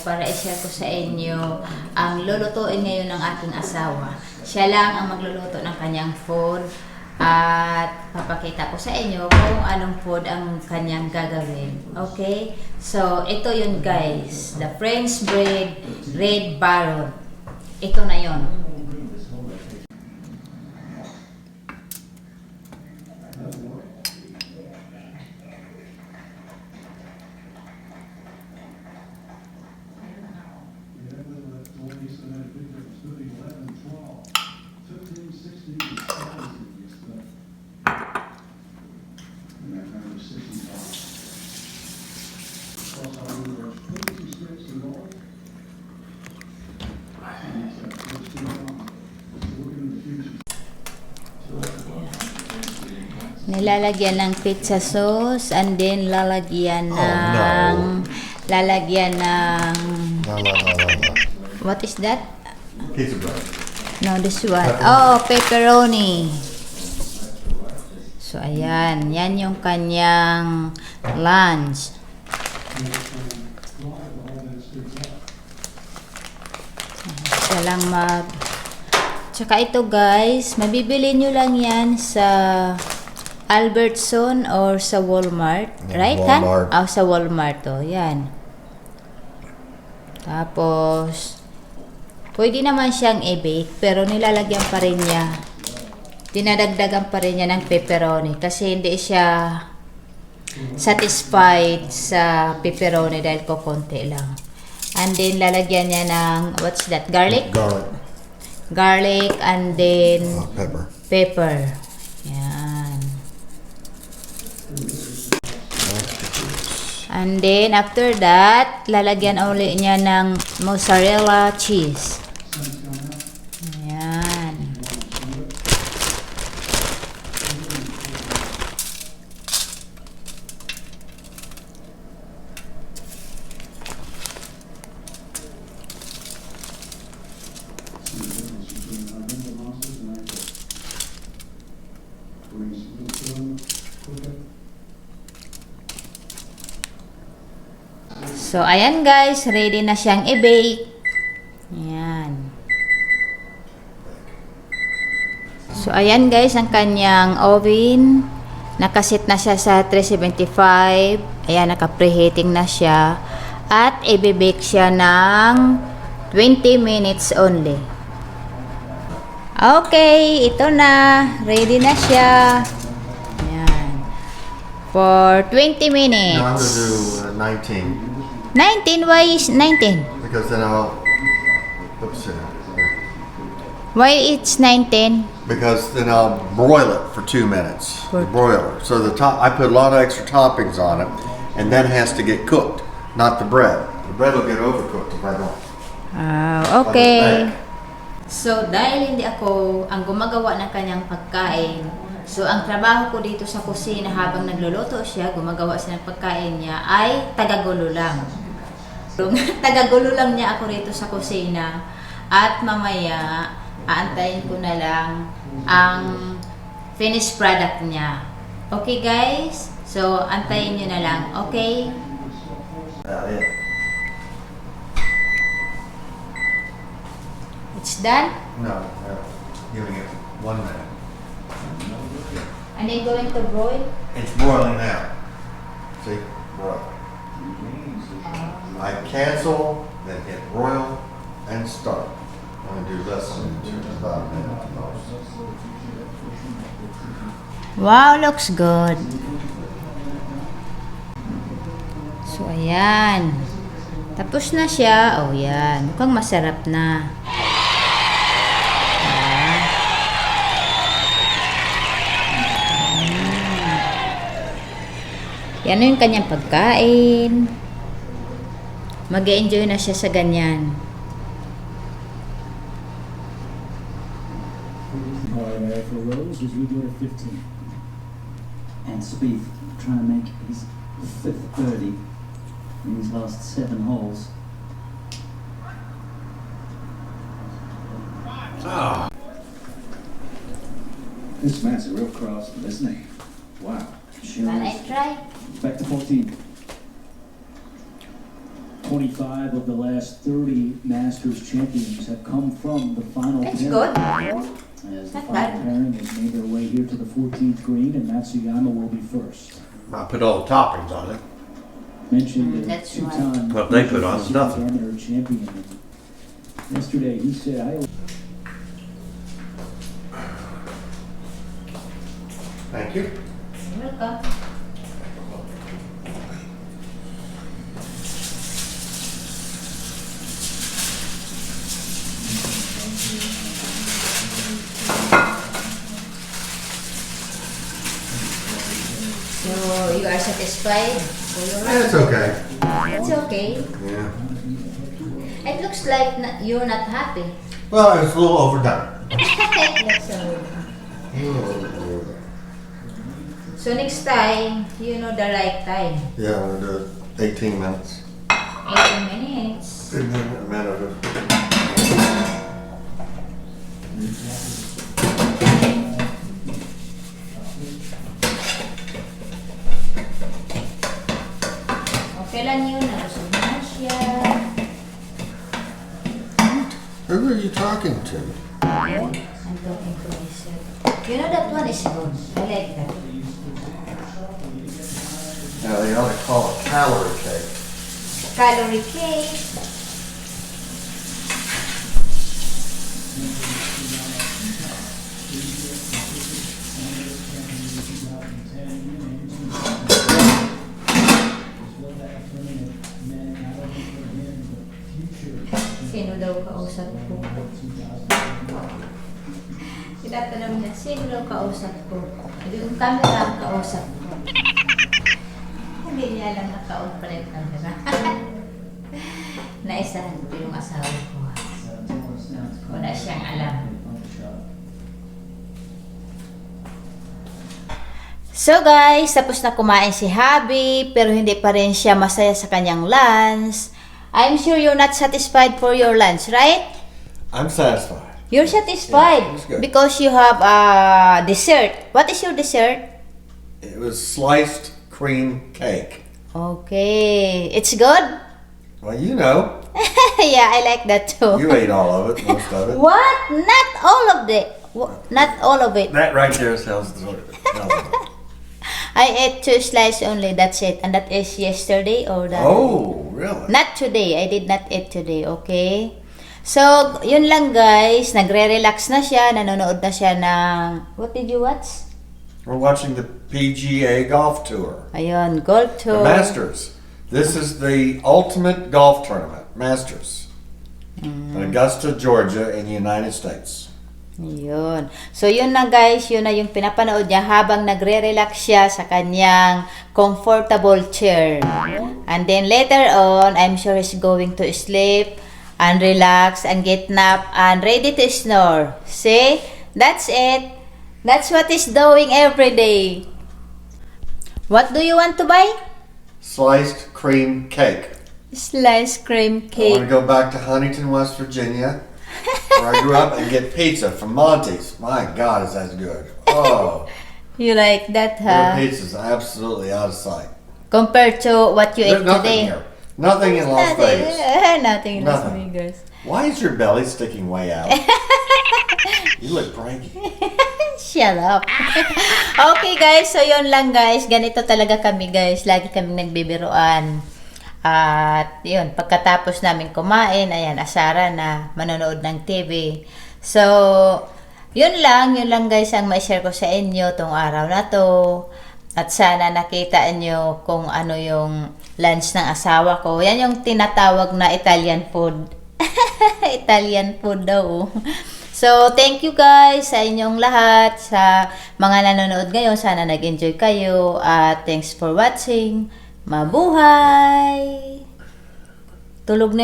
Para i-share ko sa inyo ang lulutuin ngayon ng aking asawa. Siya lang ang magluluto ng kanyang food at papakita ko sa inyo kung anong food ang kanyang gagawin. Okay? So, ito yun guys. The French bread red baron. Ito na yon. Nilalagyan ng pizza sauce and then lalagyan Oh, ng no. lalagyan ng No, no, no, no, no. what is that? Pizza bread. No, this one. Oh, pepperoni. So, ayan. Yan yung kanyang lunch. Siya lang mag... Tsaka ito guys, mabibili nyo lang yan sa Albertson or sa Walmart. Right, Walmart. ha? Oh, sa Walmart to. Yan. Tapos, pwede naman siyang i-bake, pero nilalagyan pa rin niya. Dinadagdagan pa rin niya ng pepperoni kasi hindi siya satisfied sa pepperoni dahil ko konti lang. And then, lalagyan niya ng, what's that, garlic? Garlic. Garlic and then Uh, pepper. pepper. Yan. And then, after that, lalagyan uli niya ng mozzarella cheese. Ayan. So, ayan guys, ready na siyang i-bake. Ayan. So, ayan guys, ang kanyang oven. Nakasit na siya sa 375. Ayan, naka-preheating na siya. At, i-bake siya ng 20 minutes only. Okay, ito na. Ready na siya. Ayan. For 20 minutes. No, uh, 19 19, why is 19? because then I'll. Oops. uh, Why it's 19? Because then I'll broil it for two minutes. The broiler. So the top, I put a lot of extra toppings on it, and then it has to get cooked, not the bread. The bread will get overcooked if I don't. Ah, okay. So, dahil hindi ako ang gumagawa ng kanyang pagkain, so ang trabaho ko dito sa kusina habang nagluluto siya, gumagawa siya ng pagkain niya, ay tagagulo lang. Tagagulo lang niya ako rito sa kusina at mamaya aantayin ko na lang ang finished product niya. Okay guys? So, antayin niyo na lang. Okay? It. It's done? No, no. Giving it one minute. And then going to broil? It's boiling now. See? Broil. I cancel, then hit broil, and start. I'm gonna do less than two, about a minute at most. Wow, looks good. So, ayan. Tapos na siya. Oh, yan. Mukhang masarap na. Yan na yung kanyang pagkain. Mag enjoy na siya sa ganyan. However, for Rose was leading at 15. And Spieth trying to make his fifth birdie in his last seven holes. Ah. This man's a real craftsman, isn't he? Wow. Sure Can I is. try? Back to 14. 25 of the last 30 Masters champions have come from the final That's pairing. good. As the Not final bad. pairing has made their way here to the 14th green, and Matsuyama will be first. I put all the toppings on it. Mentioned Mm, the that's two-time What they put on is nothing. Amateur champion. And Yesterday, he said, "I Thank you. Welcome. So you are satisfied That's okay. That's okay. Yeah. It looks like you're not happy. Well, it's a little overdone. looks so. A little overdone. So next time, you know the right time. Yeah, I'm gonna do it 18 minutes. 18 minutes. And then a minute of. Okay yun. Nalusog siya. Who are you talking to? I'm talking to myself. You know that one is good. I like that. Now they ought to call it calorie cake. Calorie cake. Daw kausap ko? Tinatanong niya, sino daw kausap ko? Yung camera ang kausap ko. Hindi niya alam na kaon pala yung camera. Naisahan ko yung asawa ko. Wala siyang alam. So guys, tapos na kumain si Habi, pero hindi pa rin siya masaya sa kanyang lunch. I'm sure you're not satisfied for your lunch, right? I'm satisfied. You're satisfied Yeah, it's good. because you have a dessert. What is your dessert? It was sliced cream cake. Okay, it's good. Well, you know, yeah, I like that too. you ate all of it, most of it. What? Not all of it. Wha- Not all of it. That right there the tells it. I ate two slices only. That's it. And that is yesterday or that? Oh, really? Not today. I did not eat today, okay? So, yun lang guys. Nagre-relax na siya. Nanonood na siya ng... What did you watch? We're watching the PGA Golf Tour, Ayun, golf the tour. Masters. This is the ultimate golf tournament, Masters, Mm. in Augusta, Georgia, in the United States. Yun. So, yun na guys. Yun na yung pinapanood niya habang nagre-relax siya sa kanyang comfortable chair. And then later on, I'm sure he's going to sleep and relax and get nap and ready to snore. See? That's it. That's what he's doing every day. What do you want to buy? Sliced cream cake. Slice cream I want to cake. go back to Huntington, West Virginia, where I grew up, and get pizza from Monty's. My God, is that good! Oh, You like that, their huh? pizza's absolutely out of sight. Compared to what you There's ate nothing today. here. Nothing in Las Nothing. Vegas. Nothing in Las Nothing. Vegas. Why is your belly sticking way out? you look braggy. Shut up. okay guys, so yun lang guys. Ganito talaga kami guys. Lagi kami nagbibiruan. At yun, pagkatapos namin kumain, ayan, asara na manonood ng TV. So, yun lang, yun lang guys ang ma-share ko sa inyo tong araw na to. At sana nakita nyo kung ano yung lunch ng asawa ko. Yan yung tinatawag na Italian food. Italian food daw. So, thank you guys sa inyong lahat, sa mga nanonood ngayon. Sana nag-enjoy kayo. At thanks for watching. Mabuhay! Tulog na